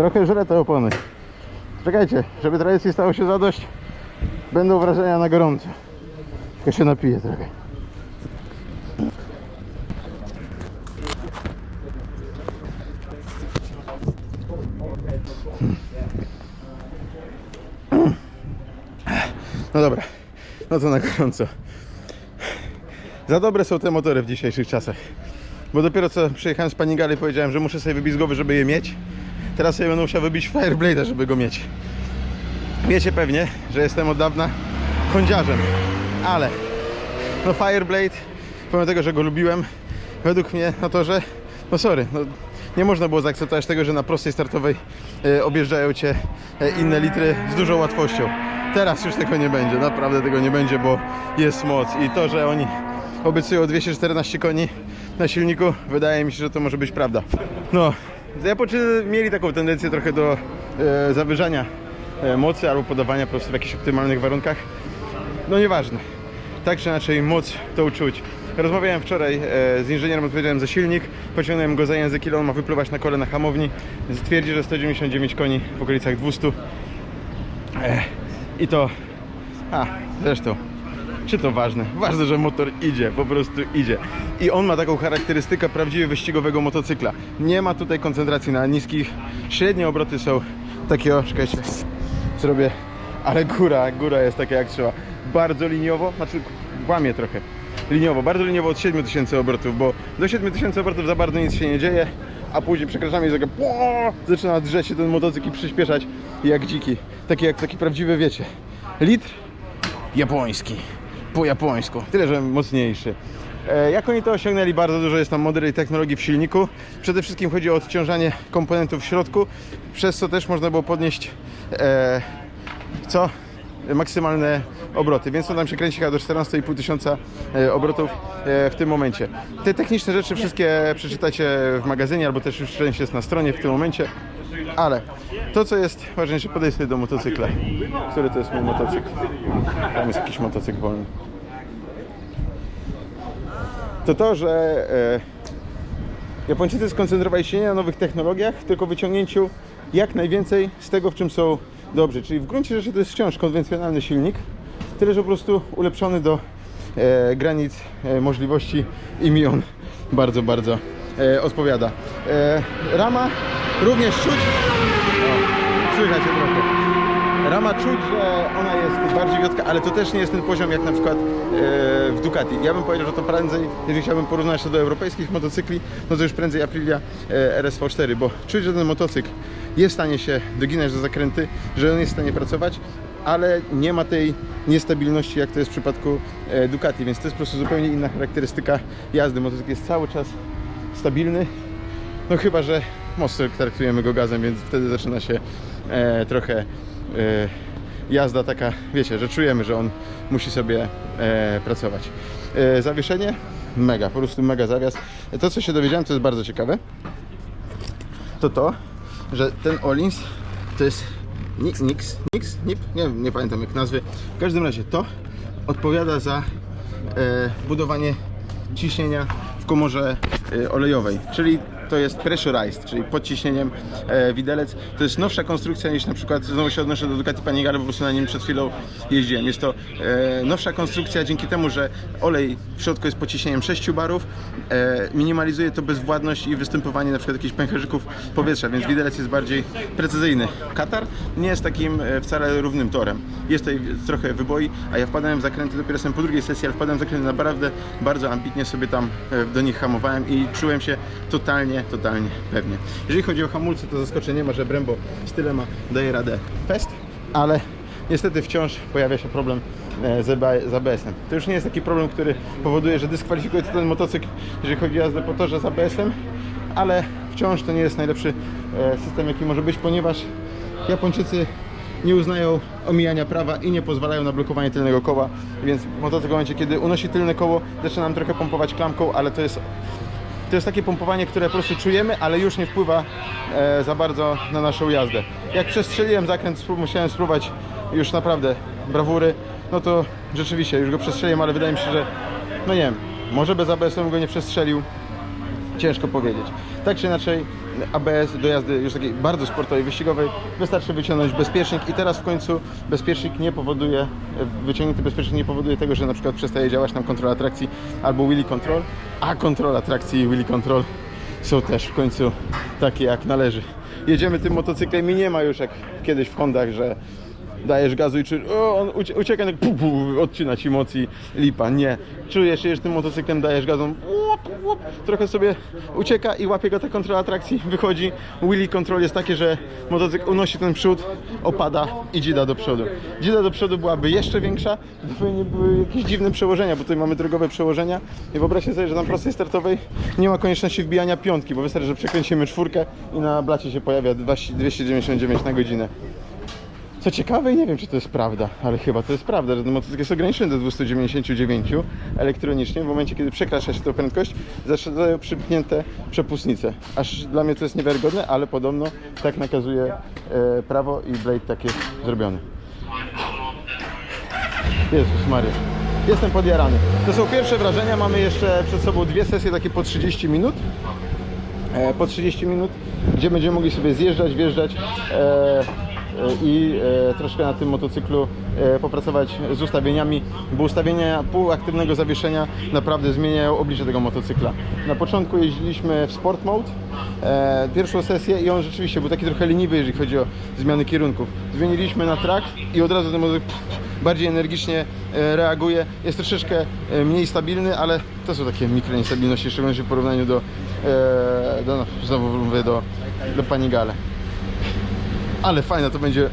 Trochę żre te opony. Czekajcie, żeby tradycji stało się zadość, będą wrażenia na gorąco. Tylko się napiję trochę. No dobra, no to na gorąco. Za dobre są te motory w dzisiejszych czasach. Bo dopiero co przyjechałem z Panigali powiedziałem, że muszę sobie wybić żeby je mieć. Teraz sobie będę musiał wybić Fireblade'a, żeby go mieć. Wiecie pewnie, że jestem od dawna kądziarzem, ale no Fireblade, pomimo tego, że go lubiłem, według mnie na torze, no sorry, no, nie można było zaakceptować tego, że na prostej startowej e, objeżdżają Cię e, inne litry z dużą łatwością. Teraz już tego nie będzie, naprawdę tego nie będzie, bo jest moc i to, że oni obiecują 214 koni na silniku, wydaje mi się, że to może być prawda. No, Japończycy mieli taką tendencję trochę do e, zawyżania e, mocy albo podawania po prostu w jakichś optymalnych warunkach. No nieważne. Tak czy inaczej moc to uczuć. Rozmawiałem wczoraj e, z inżynierem odpowiedzialnym za silnik, pociągnąłem go za język, ile on ma wypływać na kole na hamowni. Stwierdzi, że 199 koni w okolicach 200. E, I to... A, zresztą, czy to ważne? Ważne, że motor idzie, po prostu idzie. I on ma taką charakterystykę prawdziwie wyścigowego motocykla. Nie ma tutaj koncentracji na niskich. Średnie obroty są takie, o, czekajcie, zrobię, ale góra, góra jest taka jak trzeba. Bardzo liniowo, znaczy łamie trochę. Liniowo, bardzo liniowo od 7000 obrotów, bo do 7000 obrotów za bardzo nic się nie dzieje, a później przekraczamy i pło, zaczyna drzeć się ten motocykl i przyspieszać jak dziki. Taki jak taki prawdziwy, wiecie, litr japoński, po japońsku, tyle że mocniejszy. E, Jak oni to osiągnęli? Bardzo dużo jest tam modernej technologii w silniku. Przede wszystkim chodzi o odciążanie komponentów w środku, przez co też można było podnieść e, co? maksymalne obroty, więc on nam się kręci do 14,5 tysiąca e, obrotów e, w tym momencie. Te techniczne rzeczy wszystkie przeczytacie w magazynie, albo też już część jest na stronie w tym momencie, ale to co jest ważniejsze, podejdź sobie do motocykla. Który to jest mój motocykl? Tam jest jakiś motocykl wolny. To to, że e, Japończycy skoncentrowali się nie na nowych technologiach, tylko wyciągnięciu jak najwięcej z tego, w czym są dobrzy. Czyli w gruncie rzeczy to jest wciąż konwencjonalny silnik, tyle że po prostu ulepszony do e, granic e, możliwości i mi on bardzo, bardzo odpowiada. Rama również czuć, o, słychać trochę. Rama czuć, że ona jest bardziej wiotka, ale to też nie jest ten poziom jak na przykład e, w Ducati. Ja bym powiedział, że to prędzej, jeżeli chciałbym porównać to do europejskich motocykli, no to już prędzej Aprilia e, RSV4, bo czuć, że ten motocykl jest w stanie się doginać do zakręty, że on jest w stanie pracować, ale nie ma tej niestabilności, jak to jest w przypadku e, Ducati, więc to jest po prostu zupełnie inna charakterystyka jazdy. Motocykl jest cały czas stabilny, no chyba, że mocno traktujemy go gazem, więc wtedy zaczyna się e, trochę e, jazda taka, wiecie, że czujemy, że on musi sobie e, pracować. E, zawieszenie? Mega, po prostu mega zawias. To, co się dowiedziałem, co jest bardzo ciekawe, to to, że ten Olins to jest Ni- Nix, Nix, Nip, nie, nie pamiętam jak nazwy. W każdym razie to odpowiada za e, budowanie ciśnienia w komorze e, olejowej, czyli to jest pressurized, czyli pod ciśnieniem e, widelec. To jest nowsza konstrukcja niż na przykład, znowu się odnoszę do Ducati Panigale, bo po prostu na nim przed chwilą jeździłem. Jest to e, nowsza konstrukcja dzięki temu, że olej w środku jest pod ciśnieniem 6 barów, e, minimalizuje to bezwładność i występowanie na przykład jakichś pęcherzyków powietrza, więc widelec jest bardziej precyzyjny. Katar nie jest takim wcale równym torem. Jest tutaj trochę wyboi, a ja wpadałem w zakręty, dopiero jestem po drugiej sesji, ale wpadałem w zakręty naprawdę bardzo ambitnie sobie tam do nich hamowałem i czułem się totalnie, totalnie pewnie. Jeżeli chodzi o hamulce, to zaskoczenia nie ma, że Brembo z tylema daje radę fest, ale niestety wciąż pojawia się problem e, z z ABS-em. To już nie jest taki problem, który powoduje, że dyskwalifikuje ten motocykl, jeżeli chodzi o jazdę po torze z ABS-em, ale wciąż to nie jest najlepszy e, system, jaki może być, ponieważ Japończycy nie uznają omijania prawa i nie pozwalają na blokowanie tylnego koła, więc motocykl w momencie, kiedy unosi tylne koło, zaczyna nam trochę pompować klamką, ale to jest to jest takie pompowanie, które po prostu czujemy, ale już nie wpływa e, za bardzo na naszą jazdę. Jak przestrzeliłem zakręt, musiałem spróbować już naprawdę brawury, no to rzeczywiście już go przestrzeliłem, ale wydaje mi się, że no nie wiem, może bez ABS-u go nie przestrzelił. Ciężko powiedzieć. Tak czy inaczej, ABS do jazdy już takiej bardzo sportowej, wyścigowej wystarczy wyciągnąć bezpiecznik i teraz w końcu bezpiecznik nie powoduje, wyciągnięty bezpiecznik nie powoduje tego, że na przykład przestaje działać nam kontrola trakcji albo wheelie control, a kontrola trakcji i wheelie control są też w końcu takie jak należy. Jedziemy tym motocyklem i nie ma już jak kiedyś w Hondach, że dajesz gazu i czujesz, o, on ucie, ucieka, tak pu, odcina ci mocy, lipa, nie. Czujesz, jedziesz tym motocyklem, dajesz gazą, łup, łup, trochę sobie ucieka i łapie go ta kontrola trakcji, wychodzi, wheelie control jest takie, że motocykl unosi ten przód, opada i dzida do przodu. Dzida do przodu byłaby jeszcze większa, gdyby nie były jakieś dziwne przełożenia, bo tutaj mamy drogowe przełożenia. I wyobraźcie sobie, że na prostej startowej nie ma konieczności wbijania piątki, bo wystarczy, że przekręcimy czwórkę i na blacie się pojawia 299 na godzinę. Co ciekawe, nie wiem czy to jest prawda, ale chyba to jest prawda, że motocykl jest ograniczony do 299 elektronicznie. W momencie, kiedy przekracza się tę prędkość, zaczynają przypnięte przepustnice. Aż dla mnie to jest niewiarygodne, ale podobno tak nakazuje e, prawo i Blade tak jest zrobiony. Jezus Maria. Jestem podjarany. To są pierwsze wrażenia. Mamy jeszcze przed sobą dwie sesje takie po 30 minut e, po 30 minut, gdzie będziemy mogli sobie zjeżdżać, wjeżdżać e, i e, troszkę na tym motocyklu e, popracować z ustawieniami, bo ustawienia półaktywnego zawieszenia naprawdę zmieniają oblicze tego motocykla. Na początku jeździliśmy w Sport Mode, e, pierwszą sesję i on rzeczywiście był taki trochę leniwy, jeżeli chodzi o zmiany kierunków. Zmieniliśmy na track i od razu ten motocykl bardziej energicznie e, reaguje. Jest troszeczkę e, mniej stabilny, ale to są takie mikro szczególnie w porównaniu do, e, do no, znowu mówię, do, do Panigale. Ale fajna to będzie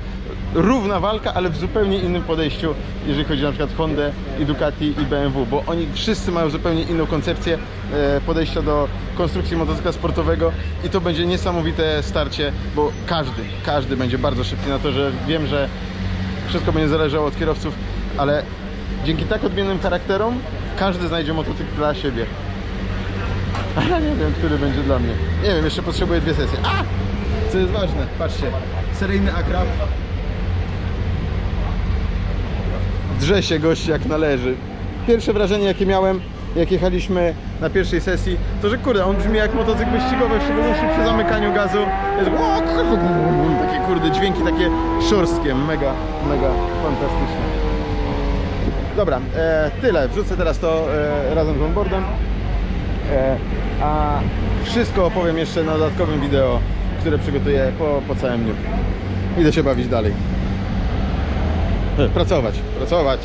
równa walka, ale w zupełnie innym podejściu, jeżeli chodzi na przykład Hondę i Ducati i BMW, bo oni wszyscy mają zupełnie inną koncepcję e, podejścia do konstrukcji motocykla sportowego i to będzie niesamowite starcie, bo każdy, każdy będzie bardzo szybki na to, że wiem, że wszystko będzie zależało od kierowców, ale dzięki tak odmiennym charakterom każdy znajdzie motocykl dla siebie. Ale nie wiem, który będzie dla mnie. Nie wiem, jeszcze potrzebuję dwie sesje. A! Co jest ważne, patrzcie. Seryjny akrab. Drze się gość jak należy. Pierwsze wrażenie jakie miałem, jak jechaliśmy na pierwszej sesji, to że kurde, on brzmi jak motocykl wyścigowy, w szczególności przy zamykaniu gazu. Jest takie kurde dźwięki takie szorstkie, mega, mega fantastyczne. Dobra, e, tyle. Wrzucę teraz to e, razem z onboardem. E, a wszystko opowiem jeszcze na dodatkowym wideo, które przygotuję po, po całym dniu. Idę się bawić dalej. Pracować, pracować.